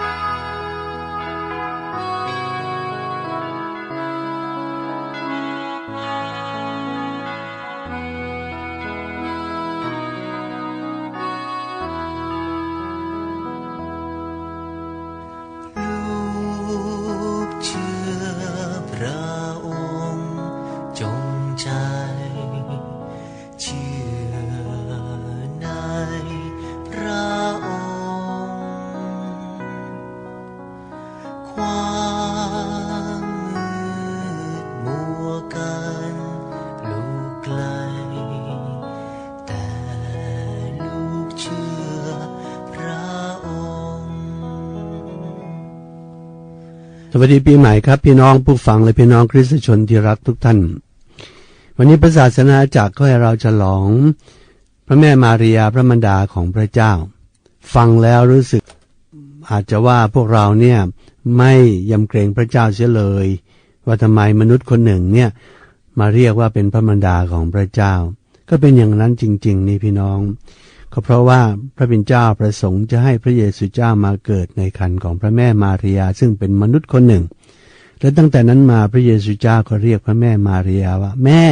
ลู วัสดีปีใหม่ครับพี่น้องผู้ฟังและพี่น้องคริสตชนที่รักทุกท่าน วันนี้พระศาสนาจักรก็ให้เราฉลอง พระแม่มารียาพระมารดาของพระเจ้า ฟังแล้วรู้สึกอาจจะว่าพวกเราเนี่ยไม่ยำเกรงพระเจ้าเสียเลย ว่าทำไมมนุษย์คนหนึ่งเนี่ยมาเรียกว่าเป็นพระมารดาของพระเจ้า ก็เป็นอย่างนั้นจริง ๆ นี่พี่น้อง ก็เพราะว่าพระเป็นเจ้าประสงค์จะให้พระเยซูเจ้ามาเกิดในคันของพระแม่มารียาซึ่งเป็นมนุษย์คนหนึ่ง และตั้งแต่นั้นมาพระเยซูเจ้าก็เรียกพระแม่มารียาว่าแม่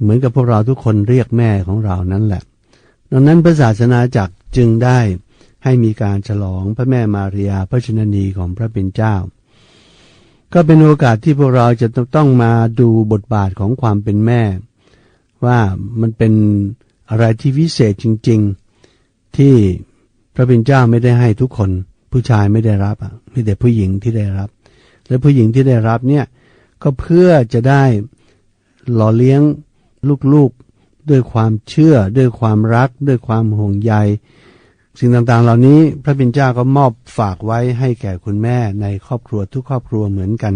เหมือนกับพวกเราทุกคนเรียกแม่ของเรานั่นแหละ ดังนั้นพระศาสนาจักรจึงได้ให้มีการฉลองพระแม่มารียาพระชนนีของพระเป็นเจ้า ก็เป็นโอกาสที่พวกเราจะต้องมาดูบทบาทของความเป็นแม่ ว่ามันเป็น อะไรที่วิเศษจริง ๆ ที่พระเป็นเจ้าไม่ได้ให้ทุกคน ผู้ชายไม่ได้รับอะมีแต่ผู้หญิงที่ได้รับ และผู้หญิงที่ได้รับเนี่ยก็เพื่อจะได้หล่อเลี้ยงลูกๆด้วยความเชื่อด้วยความรัก ด้วยความห่วงใย สิ่งต่างๆ เหล่านี้พระบิณเจ้าก็มอบฝากไว้ให้แก่คุณแม่ในครอบครัวทุกครอบครัวเหมือนกัน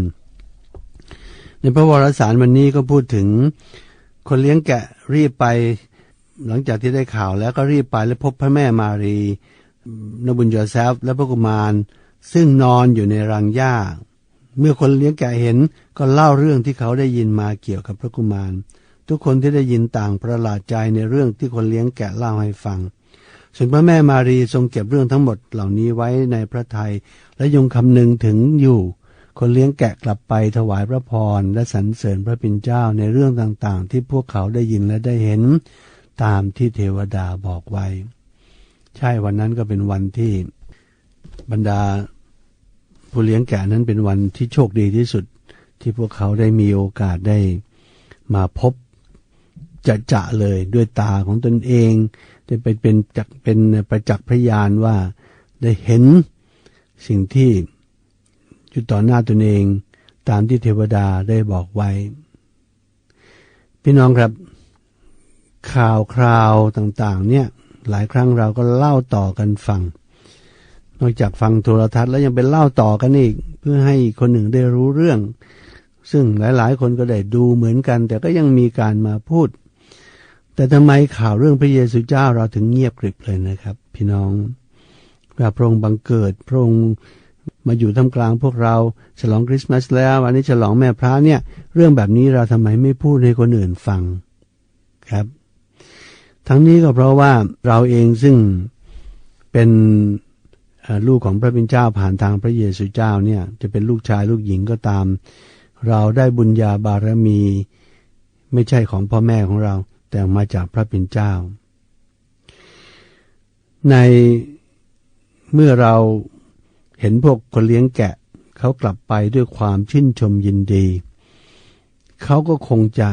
ในพระวรสารวันนี้ก็พูดถึงคนเลี้ยงแกะรีบไป หลังจากที่ได้ข่าวแล้วก็รีบไปและพบพระแม่มารีนบุญโยเซฟและพระกุมาร ซึ่งนอนอยู่ในรังหญ้า เมื่อคนเลี้ยงแกะเห็นก็เล่าเรื่องที่เขาได้ยินมาเกี่ยวกับพระกุมาร ทุกคนที่ได้ยินต่างประหลาดใจในเรื่องที่คนเลี้ยงแกะเล่าให้ฟังส่วนพระแม่มารีทรงเก็บเรื่องทั้งหมดเหล่านี้ไว้ในพระทัยและยงคำนึงถึงอยู่ คนเลี้ยงแกะกลับไปถวายพระพรและสรรเสริญพระป็นเจ้าในเรื่องต่างๆ ที่พวกเขาได้ยินและได้เห็น ตามที่เทวดาบอกไว้ ใช่วันนั้นก็เป็นวันที่บรรดาผู้เลี้ยงแกะนั้นเป็นวันที่โชคดีที่สุดที่พวกเขาได้มีโอกาสได้มาพบจะจะเลยด้วยตาของตนเองได้ไปเป็นจักเป็นประจักษ์พยานว่าได้เห็นสิ่งที่อยู่ต่อหน้าตนเอง ตามที่เทวดาได้บอกไว้ พี่น้องครับ ข่าวคราวต่างๆ เนี่ยหลายครั้งเราก็เล่าต่อกันฟัง นอกจากฟังโทรทัศน์แล้วยังเป็นเล่าต่อกันอีก เพื่อให้คนหนึ่งได้รู้เรื่อง ซึ่งหลายๆ คนก็ได้ดูเหมือนกัน แต่ก็ยังมีการมาพูด แต่ทำไมข่าวเรื่องพระเยซูเจ้าเราถึงเงียบกริบเลยนะครับ พี่น้องว่าพระองค์บังเกิดพระองค์มาอยู่ท่ามกลางพวกเราฉลองคริสต์มาสแล้ววันนี้ฉลองแม่พระเนี่ย เรื่องแบบนี้เราทำไมไม่พูดให้คนอื่นฟังครับ ทั้งนี้ก็เพราะว่าเราเองซึ่งเป็นลูกของพระเป็นเจ้าผ่านทางพระเยซูเจ้าเนี่ยจะเป็นลูกชายลูกหญิงก็ตาม เราได้บุญญาบารมี ไม่ใช่ของพ่อแม่ของเรา แต่มาจากพระเป็นเจ้า ในเมื่อเราเห็นพวกคนเลี้ยงแกะเขากลับไปด้วยความชื่นชมยินดี เขาก็คงจะ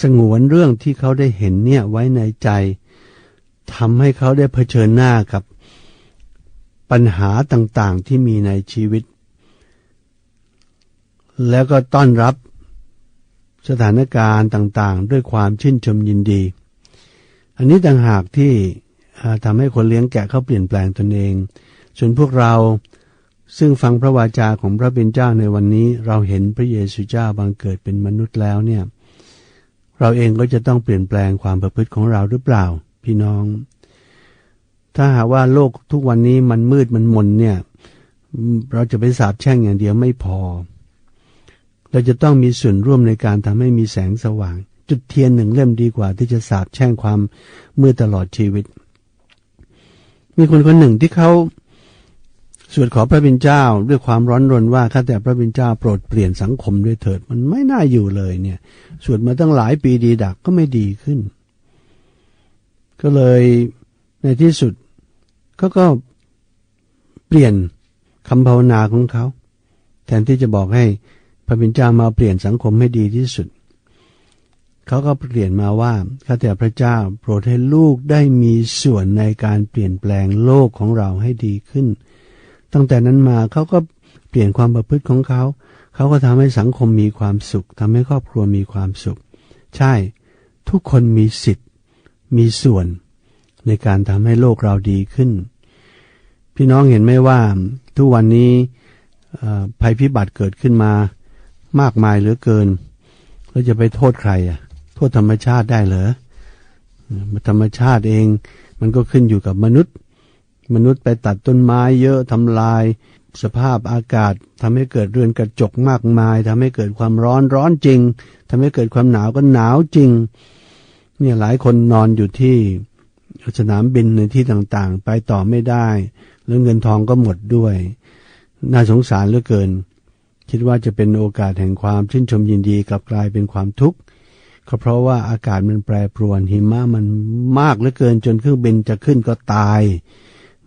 สงวนเรื่องที่เขาได้เห็นเนี่ยไว้ในใจทำให้เขาได้เผชิญหน้ากับปัญหาต่างๆที่มีในชีวิต แล้วก็ต้อนรับสถานการณ์ต่างๆ ด้วยความชื่นชมยินดี อันนี้ต่างหากที่ทำให้คนเลี้ยงแกะเขาเปลี่ยนแปลงตนเอง ส่วนพวกเราซึ่งฟังพระวาจาของพระเป็นเจ้าในวันนี้ เราเห็นพระเยซูเจ้าบังเกิดเป็นมนุษย์แล้วเนี่ย เราเองก็จะต้องเปลี่ยนแปลงความประพฤติของเราหรือเปล่า พี่น้อง ถ้าหากว่าโลกทุกวันนี้มันมืดมันมนเนี่ย เราจะไปสาบแช่งอย่างเดียวไม่พอ เราจะต้องมีส่วนร่วมในการทำให้มีแสงสว่าง จุดเทียนหนึ่งเล่มดีกว่า ที่จะสาบแช่งความมืดตลอดชีวิต มีคนคนหนึ่งที่เขา สวดขอพระบิณเจ้าด้วยความร้อนรนว่าข้าแต่พระบิณเจ้าโปรดเปลี่ยนสังคมด้วยเถิด มันไม่น่าอยู่เลยเนี่ย สวดมาตั้งหลายปีดีดักก็ไม่ดีขึ้น ก็เลยในที่สุดเขาก็เปลี่ยนคำภาวนาของเขา แทนที่จะบอกให้พระบิณเจ้ามาเปลี่ยนสังคมให้ดีที่สุดเขาก็เปลี่ยนมาว่าข้าแต่พระเจ้า โปรดให้ลูกได้มีส่วนในการเปลี่ยนแปลงโลกของเราให้ดีขึ้น ตั้งแต่นั้นมาเขาก็เปลี่ยนความประพฤติของเขา เขาก็ทำให้สังคมมีความสุขทำให้ครอบครัวมีความสุข ใช่ ทุกคนมีสิทธิ์ มีส่วน ในการทำให้โลกเราดีขึ้น พี่น้องเห็นไหมว่า ทุกวันนี้ภัยพิบัติเกิดขึ้นมามากมายเหลือเกิน แล้วจะไปโทษใครอะ โทษธรรมชาติได้เหรอ ธรรมชาติเอง มันก็ขึ้นอยู่กับมนุษย์ มนุษย์ไปตัดต้นไม้เยอะทำลาย สภาพอากาศทำให้เกิดเรือนกระจกมากมายทำให้เกิดความร้อนร้อนจริงทำให้เกิดความหนาวก็หนาวจริง เนี่ยหลายคนนอนอยู่ที่สนามบินในที่ต่างๆ ไปต่อไม่ได้ แล้วเงินทองก็หมดด้วย น่าสงสารเหลือเกิน คิดว่าจะเป็นโอกาสแห่งความชื่นชมยินดีกลับกลายเป็นความทุกข์ก็เพราะว่าอากาศมันแปรปรวนหิมะมันมากเหลือเกินจนเครื่องบินจะขึ้นก็ตาย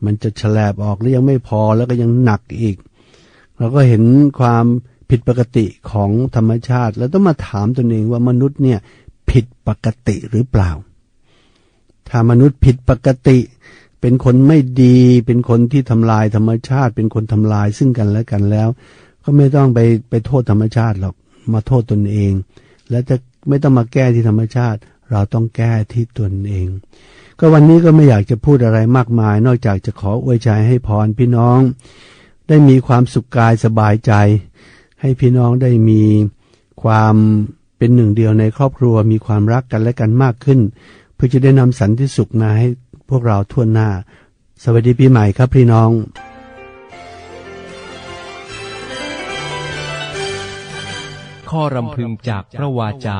มันจะแฉลบออกแล้วยังไม่พอแล้วก็ยังหนักอีก เราก็เห็นความผิดปกติของธรรมชาติ แล้วต้องมาถามตนเองว่ามนุษย์เนี่ยผิดปกติหรือเปล่า ถ้ามนุษย์ผิดปกติ เป็นคนไม่ดี เป็นคนที่ทำลายธรรมชาติ เป็นคนทำลายซึ่งกันและกันแล้ว ก็ไม่ต้องไปไปโทษธรรมชาติหรอกมาโทษตนเอง และจะไม่ต้องมาแก้ที่ธรรมชาติ เราต้องแก้ที่ตนเอง ก็วันนี้ก็ไม่อยากจะพูดอะไรมากมาย นอกจากจะขออวยใจให้พรพี่น้อง ได้มีความสุขกายสบายใจ ให้พี่น้องได้มีความเป็นหนึ่งเดียวในครอบครัวมีความรักกันและกันมากขึ้น เพื่อจะได้นำสันติสุขมาให้พวกเราทั่วหน้า สวัสดีปีใหม่ครับพี่น้องข้อรำพึงจากพระวาจา